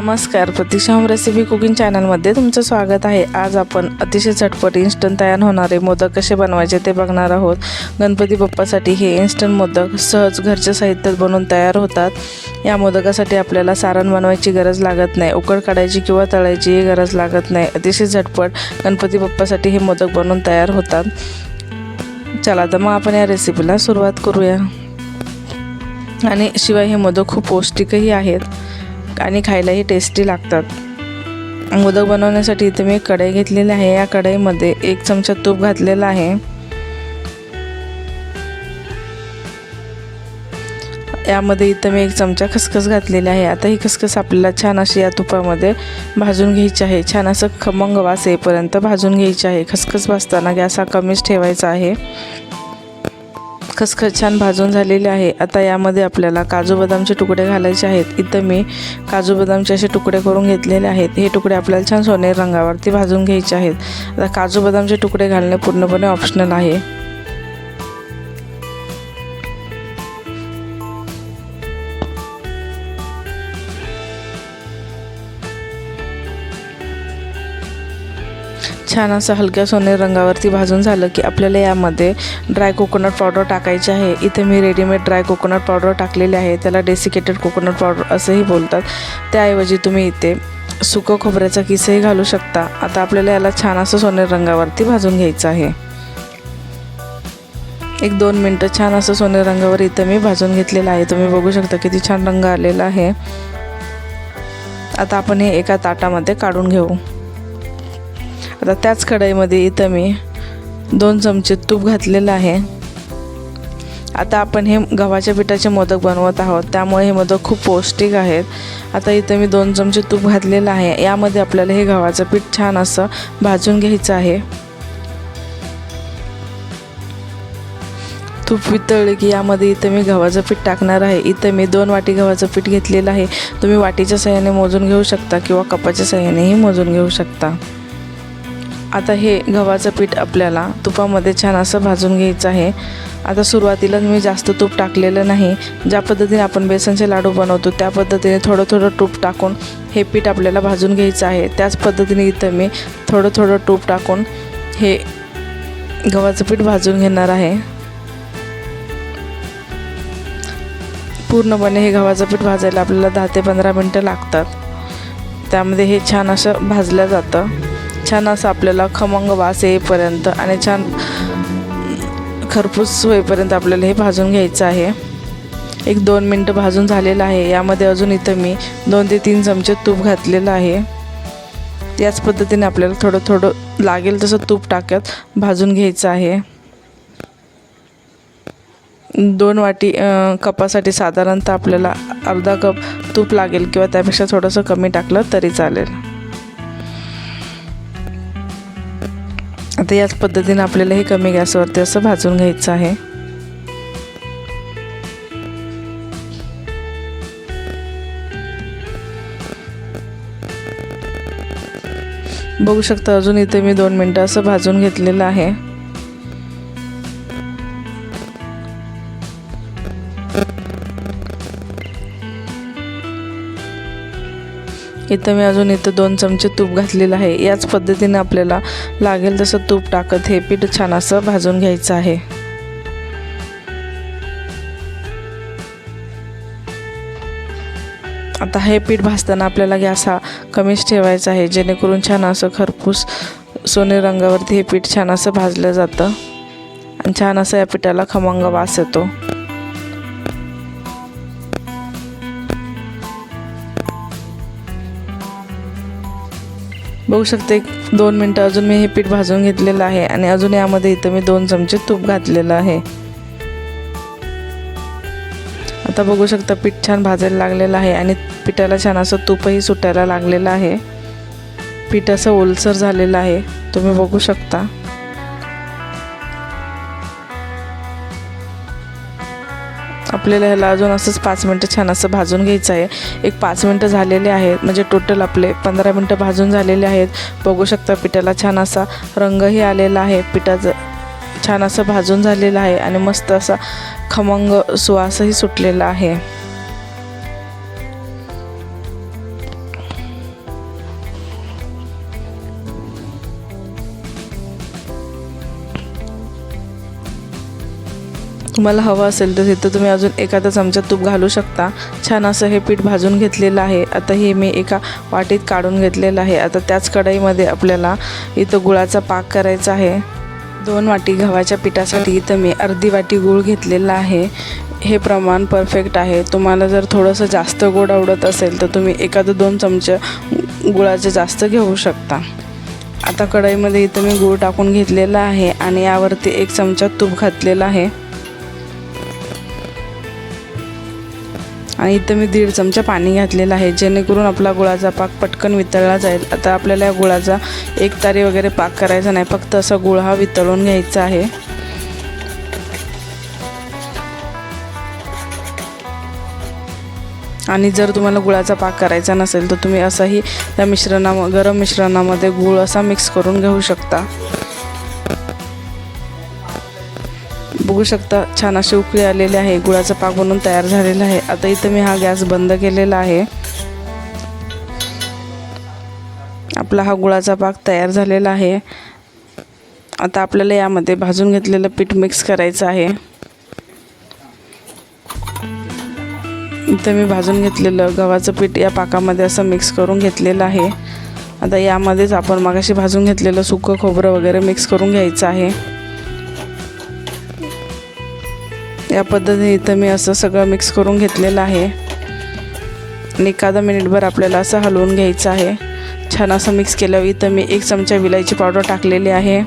नमस्कार प्रतीक्षा recipe cooking चॅनलमध्ये तुमचं स्वागत आहे. आज आपण अतिशय झटपट इन्स्टंट तयार होणारे मोदक कसे बनवायचे ते बघणार आहोत. गणपती बाप्पासाठी हे इन्स्टंट मोदक सहज घरच्या साहित्यात बनवून तयार होतात. या मोदकासाठी आपल्याला सारण बनवायची गरज लागत नाही उकड काढायची किंवा तळायचीही गरज लागत नाही. अतिशय झटपट गणपती बाप्पासाठी हे मोदक बनवून तयार होतात. चला तर मग आपण या रेसिपीला सुरुवात करूया. आणि शिवाय हे मोदक खूप पौष्टिकही आहेत. आणि खायलाही टेस्टी लागतात. मोदक बनवण्यासाठी इथे मी एक कढई घेतलेली आहे. या कढईमध्ये एक चमचा तूप घातलेला आहे. यामध्ये इथं मी एक चमचा खसखस घातलेली आहे. आता ही खसखस आपल्याला छान अशी या तुपामध्ये भाजून घ्यायची आहे. छान असं खमंग वास येईपर्यंत भाजून घ्यायची आहे. खसखस भाजताना गॅस हा कमीच ठेवायचा आहे. खसखस छान भाजून झालेले आहे. आता यामध्ये आपल्याला काजू बदामचे तुकडे घालायचे आहेत. इथं मी काजू बदामचे असे तुकडे करून घेतलेले आहेत. हे तुकडे आपल्याला छान सोनेरी रंगावरती भाजून घ्यायचे आहेत. आता काजू बदामचे तुकडे घालणे पूर्णपणे ऑप्शनल आहे. छान असं हलक्या सोनेरी रंगावरती भाजून झालं की आपल्याला यामध्ये ड्राय कोकोनट पावडर टाकायचे आहे. इथे मी रेडीमेड ड्राय कोकोनट पावडर टाकलेले आहे. त्याला डेसिकेटेड कोकोनट पावडर असंही बोलतात. त्याऐवजी तुम्ही इथे सुकं खोबऱ्याचा किसही घालू शकता. आता आपल्याला याला छान असं सोनेरी रंगावरती भाजून घ्यायचं आहे. एक दोन मिनटं छान असं सोनेरी रंगावर इथं मी भाजून घेतलेलं आहे. तुम्ही बघू शकता किती छान रंग आलेला आहे. आता आपण हे एका ताटामध्ये काढून घेऊ. आता त्याच कढईमध्ये इथं मी दोन चमचे तूप घातलेलं आहे. आता आपण हे गव्हाच्या पिठाचे मोदक बनवत आहोत. त्यामुळे हे मोदक खूप पौष्टिक आहेत. आता इथं मी दोन चमचे तूप घातलेलं आहे. यामध्ये आपल्याला हे गव्हाचं पीठ छान असं भाजून घ्यायचं आहे. तूप वितळले की यामध्ये इथं मी गव्हाचं पीठ टाकणार आहे. इथं मी दोन वाटी गव्हाचं पीठ घेतलेलं आहे. तुम्ही वाटीच्या सहाय्याने मोजून घेऊ शकता किंवा कपाच्या सहाय्यानेही मोजून घेऊ शकता. आता हे गव्हाचं पीठ आपल्याला तुपामध्ये छान असं भाजून घ्यायचं आहे. आता सुरुवातीला मी जास्त तूप टाकलेलं नाही. ज्या पद्धतीने आपण बेसनचे लाडू बनवतो त्या पद्धतीने थोडं थोडं तूप टाकून हे पीठ आपल्याला भाजून घ्यायचं आहे. त्याच पद्धतीने इथं मी थोडं थोडं तूप टाकून हे गव्हाचं पीठ भाजून घेणार आहे. पूर्णपणे हे गव्हाचं पीठ भाजायला आपल्याला दहा ते पंधरा मिनटं लागतात. त्यामध्ये हे छान असं भाजलं जातं. छान असं आपल्याला खमंग वास येईपर्यंत आणि छान खरपूस होईपर्यंत आपल्याला हे भाजून घ्यायचं आहे. एक दोन मिनटं भाजून झालेलं आहे. यामध्ये अजून इथं मी दोन ते तीन चमचे तूप घातलेलं आहे. याच पद्धतीने आपल्याला थोडं थोडं लागेल तसं तूप टाकत भाजून घ्यायचं आहे. दोन वाटी कपासाठी साधारणतः आपल्याला अर्धा कप तूप लागेल किंवा त्यापेक्षा थोडंसं कमी टाकलं तरी चालेल. आता याच पद्धतीने आपल्याला हे कमी गॅसवरती असं भाजून घ्यायचं आहे. बघू शकता अजून इथे मी दोन मिनटं असं भाजून घेतलेलं आहे. इथं मी अजून इथं दोन चमचे तूप घातलेलं आहे. याच पद्धतीने आपल्याला लागेल तसं तूप टाकत हे पीठ छान असं भाजून घ्यायचं आहे. आता हे पीठ भाजताना आपल्याला गॅस हा कमीच ठेवायचा आहे. जेणेकरून छान असं खरपूस सोने रंगावरती हे पीठ छान असं भाजलं जातं. आणि छान असं या पिठाला खमंग वास येतो. बघू शकते एक दोन मिनटं अजून मी हे पीठ भाजून घेतलेलं आहे आणि अजून यामध्ये इथं मी दोन चमचे तूप घातलेलं आहे. आता बघू शकता पीठ छान भाजायला लागलेलं आहे आणि पिठाला छान असं तूपही सुटायला लागलेलं आहे. पीठ असं ओलसर झालेलं आहे तुम्ही बघू शकता. आपल्याला ह्याला अजून असंच पाच मिनटं छान असं भाजून घ्यायचं आहे. एक पाच मिनटं झालेले आहेत. म्हणजे टोटल आपले पंधरा मिनटं भाजून झालेले आहेत. बघू शकता पिठाला छान असा रंगही आलेला आहे. पिठाचं छान असं भाजून झालेलं आहे आणि मस्त असा खमंग सुवासही सुटलेला आहे. तुम्हाला हवं असेल तर तिथं तुम्ही अजून एखादा चमचा तूप घालू शकता. छान असं हे पीठ भाजून घेतलेलं आहे. आता हे मी एका वाटीत काढून घेतलेलं आहे. आता त्याच कढईमध्ये आपल्याला इथं गुळाचा पाक करायचा आहे. दोन वाटी गव्हाच्या पिठासाठी इथं मी अर्धी वाटी गूळ घेतलेला आहे. हे प्रमाण परफेक्ट आहे. तुम्हाला जर थोडंसं जास्त गोड आवडत असेल तर तुम्ही एखादं दोन चमचे गुळाचे जास्त घेऊ शकता. आता कढईमध्ये इथं मी गूळ टाकून घेतलेला आहे आणि यावरती एक चमचा तूप घातलेला आहे. आणि इथं मी दीड चमचा पाणी घातलेलं आहे जेणेकरून आपला गुळाचा पाक पटकन वितळला जाईल. आता आपल्याला या गुळाचा एक तारी वगैरे पाक करायचा नाही फक्त असा गुळ हा वितळून घ्यायचा आहे. आणि जर तुम्हाला गुळाचा पाक करायचा नसेल तर तुम्ही असाही त्या मिश्रणा गरम मिश्रणामध्ये गूळ असा मिक्स करून घेऊ शकता. बघू शकता छान अशी उकळी आलेले आहे गुळाचा पाक बनून तयार झालेला आहे. आता इथं मी हा गॅस बंद केलेला आहे. आपला हा गुळाचा पाक तयार झालेला आहे. आता आपल्याला यामध्ये भाजून घेतलेलं पीठ मिक्स करायचं आहे. इथं मी भाजून घेतलेलं गव्हाचं पीठ या पाकामध्ये असं मिक्स करून घेतलेलं आहे. आता यामध्येच आपण मागाशी भाजून घेतलेलं सुकं खोबरं वगैरे मिक्स करून घ्यायचं आहे. या पद्धतीने इथं मी असं सगळं मिक्स करून घेतलेलं आहे. आणि एखादा मिनिटभर आपल्याला असं हलवून घ्यायचं आहे. छान असं मिक्स केल्यावर इथं मी एक चमचा विलायची पावडर टाकलेली आहे.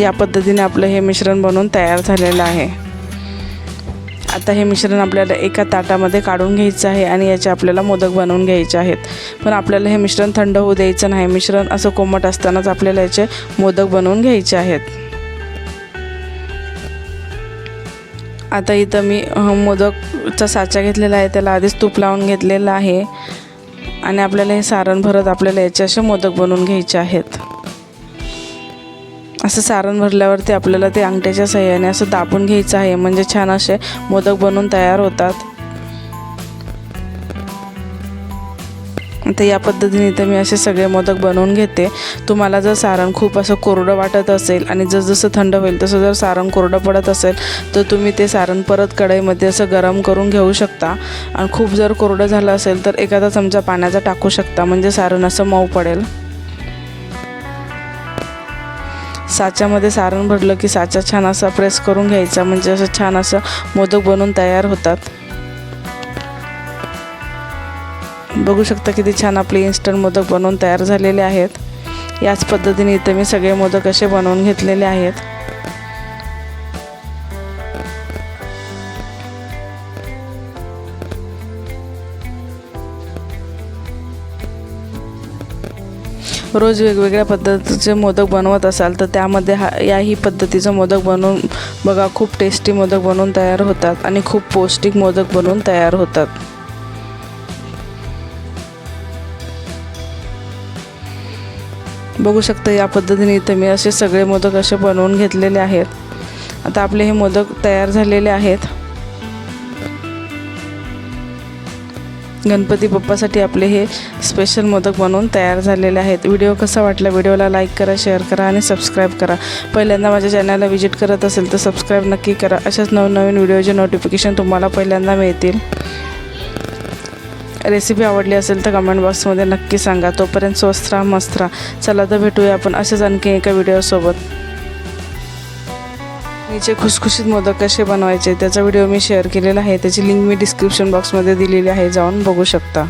या पद्धतीने आपलं हे मिश्रण बनवून तयार झालेलं आहे. आता हे मिश्रण आपल्याला एका ताटामध्ये काढून घ्यायचं आहे आणि याचे आपल्याला मोदक बनवून घ्यायचे आहेत. पण आपल्याला हे मिश्रण थंड होऊ द्यायचं नाही. मिश्रण असं कोमट असतानाच आपल्याला याचे मोदक बनवून घ्यायचे आहेत. आता इथं मी मोदकचा साचा घेतलेला आहे. त्याला आधीच तूप लावून घेतलेलं आहे. आणि आपल्याला हे सारण भरत आपल्याला याचे असे मोदक बनवून घ्यायचे आहेत. असं सारण भरल्यावरती आपल्याला ते अंगठ्याच्या सहाय्याने असं दाबून घ्यायचं आहे. म्हणजे छान असे मोदक बनवून तयार होतात. तर या पद्धतीने तर मी असे सगळे मोदक बनवून घेते. तुम्हाला जर सारण खूप असं कोरडं वाटत असेल आणि जसजसं थंड होईल तसं जर सारण कोरडं पडत असेल तर तुम्ही ते सारण परत कढईमध्ये असं गरम करून घेऊ शकता. आणि खूप जर कोरडं झालं असेल तर एखादा चमचा पाण्याचा टाकू शकता म्हणजे सारण असं मऊ पडेल. साच्यामध्ये सारण भरलं की साचा छान असा प्रेस करून घ्यायचा म्हणजे असं छान असं मोदक बनवून तयार होतात. बघू शकता किती छान आपले इन्स्टंट मोदक बनवून तयार झालेले आहेत. याच पद्धतीने इथं मी सगळे मोदक असे बनवून घेतलेले आहेत. रोज वेगवेगळ्या पद्धतीचे मोदक बनवत असाल तर त्यामध्ये हा याही पद्धतीचं मोदक बनवून बघा खूप टेस्टी मोदक बनवून तयार होतात आणि खूप पौष्टिक मोदक बनवून तयार होतात. बघू शकता या पद्धतीने इथे मी असे सगळे मोदक असे बनवून घेतलेले आहेत. आता आपले हे मोदक तयार झालेले आहेत. गणपती बाप्पासाठी आपले हे स्पेशल मोदक बनवून तयार झालेले आहेत. व्हिडिओ कसा वाटला व्हिडिओला लाईक करा शेअर करा आणि सबस्क्राईब करा. पहिल्यांदा माझ्या चॅनलला व्हिजिट करत असेल तर सबस्क्राईब नक्की करा. अशाच नवनवीन व्हिडिओचे नोटिफिकेशन तुम्हाला पहिल्यांदा मिळतील. रेसिपी आवडली असेल तर कमेंट बॉक्समध्ये नक्की सांगा. तोपर्यंत स्वस्त राहा मस्त राहा. चला तर भेटूया आपण असेच आणखी एका व्हिडिओसोबत नीचे खुसखुशीत मोदक कसे बनवायचे त्याचा व्हिडिओ मी शेअर केलेला आहे. त्याची लिंक मी डिस्क्रिप्शन बॉक्समध्ये दिलेली आहे. जाऊन बघू शकता.